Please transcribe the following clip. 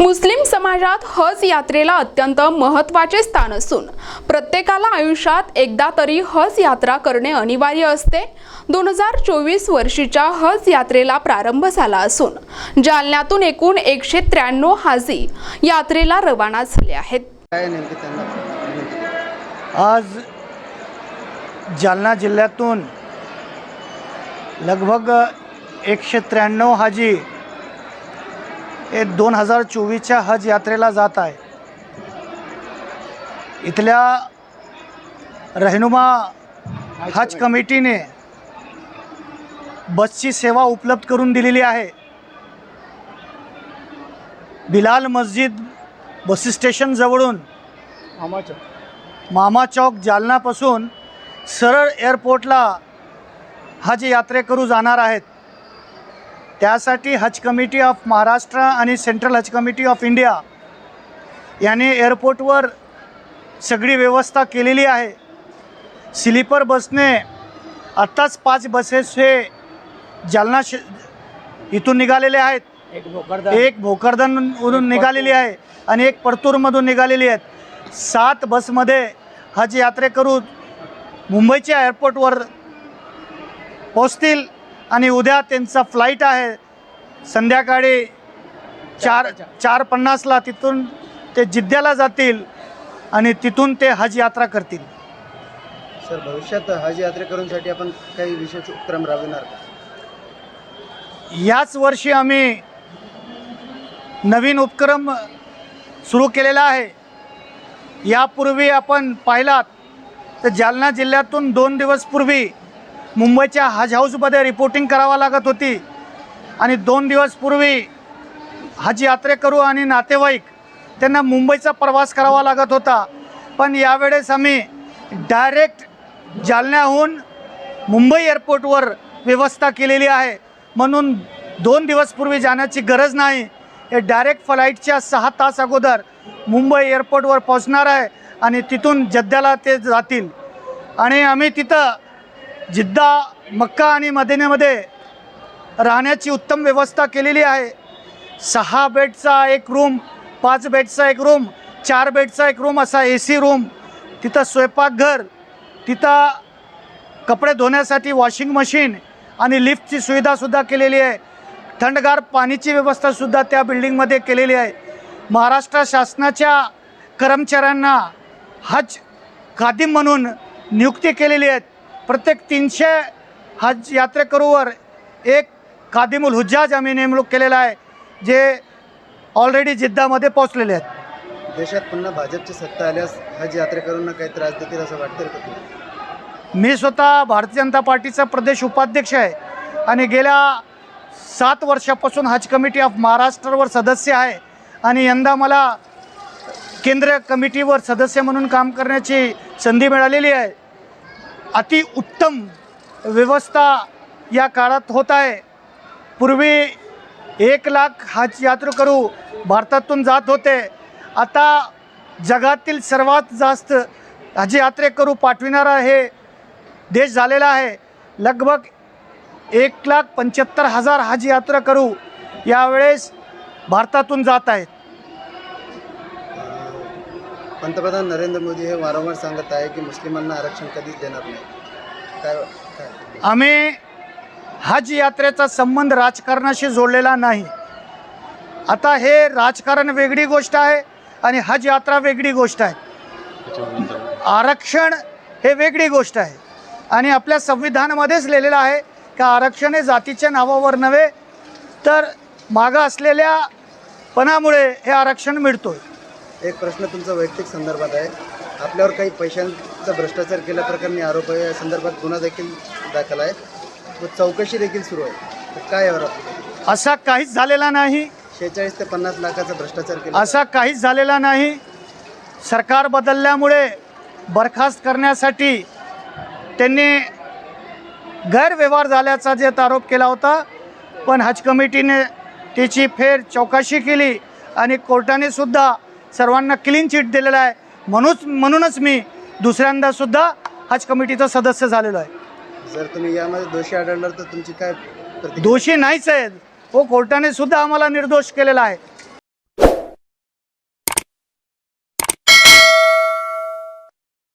मुस्लिम समाजात हज यात्रेला अत्यंत महत्त्वाचे स्थान असून प्रत्येकाला आयुष्यात एकदा तरी हज यात्रा करणे अनिवार्य असते. दोन हजार चोवीस वर्षीच्या हज यात्रेला प्रारंभ झाला असून जालन्यातून एकूण एकशे त्र्याण्णव हाजी यात्रेला रवाना झाले आहेत. आज जालना जिल्ह्यातून लगभग एकशे त्र्याण्णव हाजी हे दोन हजार चोवीसच्या हज यात्रेला जात आहे. इथल्या रहनुमा हज कमिटीने बसची सेवा उपलब्ध करून दिलेली आहे. बिलाल मस्जिद बस स्टेशन जवळून मामा चौक. जालनापासून सरळ एअरपोर्टला हज यात्रेकरू जाणार आहेत. त्यासाठी हज कमिटी ऑफ महाराष्ट्र आणि central Haj committee of India याने एअरपोर्टवर सगळी व्यवस्था केलेली आहे. स्लीपर बसने आत्ताच पाच बसेस हे जालना श इथून निघालेले आहेत. एक भोकरदनवरून निघालेली आहे आणि एक परतूरमधून निघालेली आहेत. सात बसमध्ये हज यात्रेकरू मुंबईच्या एअरपोर्टवर पोचतील आणि उद्या त्यांचा फ्लाईट आहे. संध्याकाळी चार चार पन्नासला तिथून ते जिद्द्याला जातील आणि तिथून ते हज यात्रा करतील. सर भविष्यात हज यात्रेकरूंसाठी आपण काही विशेष उपक्रम राबविणार याच वर्षी आम्ही नवीन उपक्रम सुरू केलेला आहे. यापूर्वी आपण पाहिलात तर जालना जिल्ह्यातून दोन दिवस पूर्वी मुंबईच्या हज हाऊसमध्ये रिपोर्टिंग करावं लागत होती. आणि दोन दिवसपूर्वी हज यात्रेकरू आणि नातेवाईक त्यांना मुंबईचा प्रवास करावा लागत होता. पण यावेळेस आम्ही डायरेक्ट जालन्याहून मुंबई एअरपोर्टवर व्यवस्था केलेली आहे. म्हणून दोन दिवसपूर्वी जाण्याची गरज नाही. हे डायरेक्ट फ्लाईटच्या सहा तास अगोदर मुंबई एअरपोर्टवर पोहोचणार आहे आणि तिथून जद्द्याला ते जातील. आणि आम्ही तिथं जिद्दा मक्का आणि मदिनेमध्ये राहण्याची उत्तम व्यवस्था केलेली आहे. सहा बेडचा एक रूम पाच बेडचा एक रूम चार बेडचा एक रूम असा ए सी रूम तिथं स्वयंपाकघर तिथं कपडे धुण्यासाठी वॉशिंग मशीन आणि लिफ्टची सुविधासुद्धा केलेली आहे. थंडगार पाणीची व्यवस्थासुद्धा त्या बिल्डिंगमध्ये केलेली आहे. महाराष्ट्र शासनाच्या कर्मचाऱ्यांना हज खादिम म्हणून नियुक्ती केलेली आहेत. प्रत्येक तीनशे हज यात्रेकरूवर एक खादिमुल हुज्जाज आम्ही नेमणूक केलेला आहे जे ऑलरेडी जिद्दामध्ये पोहोचलेले आहेत. देशात पुन्हा भाजपची सत्ता आल्यास हज यात्रेकरूंना काही त्रास देतील असं वाटतं का मी स्वतः भारतीय जनता पार्टीचा प्रदेश उपाध्यक्ष आहे आणि गेल्या सात वर्षापासून हज कमिटी ऑफ महाराष्ट्रावर सदस्य आहे आणि यंदा मला केंद्रीय कमिटीवर सदस्य म्हणून काम करण्याची संधी मिळालेली आहे. अति उत्तम व्यवस्था या काळात होत आहे. पूर्वी एक लाख हज यात्रेकरू भारतातून जात होते. आता जगातील सर्वात जास्त हज यात्रेकरू पाठविणारा हे देश झालेला आहे. लगभग एक लाख पंच्याहत्तर हजार हज यात्रा करू यावेळेस भारतातून जात आहेत. पंतप्रधान नरेंद्र मोदी हे वारंवार सांगत आहे की मुस्लिमांना आरक्षण कधीच देणार नाही. काय काय? आम्ही हज यात्रेचा संबंध राजकारणाशी जोडलेला नाही. आता हे राजकारण वेगळी गोष्ट आहे आणि हज यात्रा वेगळी गोष्ट आहे. आरक्षण हे वेगळी गोष्ट आहे. आणि आपल्या संविधानामध्येच लिहिलेलं आहे का आरक्षण हे जातीच्या नावावर नव्हे तर मागं असलेल्या पणामुळे हे आरक्षण मिळतो आहे एक प्रश्न तुमचा वैयक्तिक संदर्भात आहे. आपल्यावर काही पैशांचा भ्रष्टाचार केल्याप्रकरणी आरोप आहे या संदर्भात गुन्हा देखील दाखल आहे. व चौकशी देखील सुरू आहे. तर काय यावर आपलं असा काहीच झालेला नाही. शेहेचाळीस ते पन्नास लाखाचा भ्रष्टाचार केला असा काहीच झालेला नाही. सरकार बदलल्यामुळे बरखास्त करण्यासाठी त्यांनी गैरव्यवहार झाल्याचा जे आरोप केला होता पण हज कमिटीने त्याची फेर चौकशी केली आणि कोर्टाने सुद्धा सर्वांना क्लीन चिट दिलेला आहे. म्हणूनच म्हणूनच मी दुसऱ्यांदा सुद्धा हज कमिटीचा सदस्य झालेलो आहे. जर तुम्ही यामध्ये दोषी आढळणार तर तुमची काय दोषी नाहीच आहेत. हो कोर्टाने सुद्धा आम्हाला निर्दोष केलेला आहे.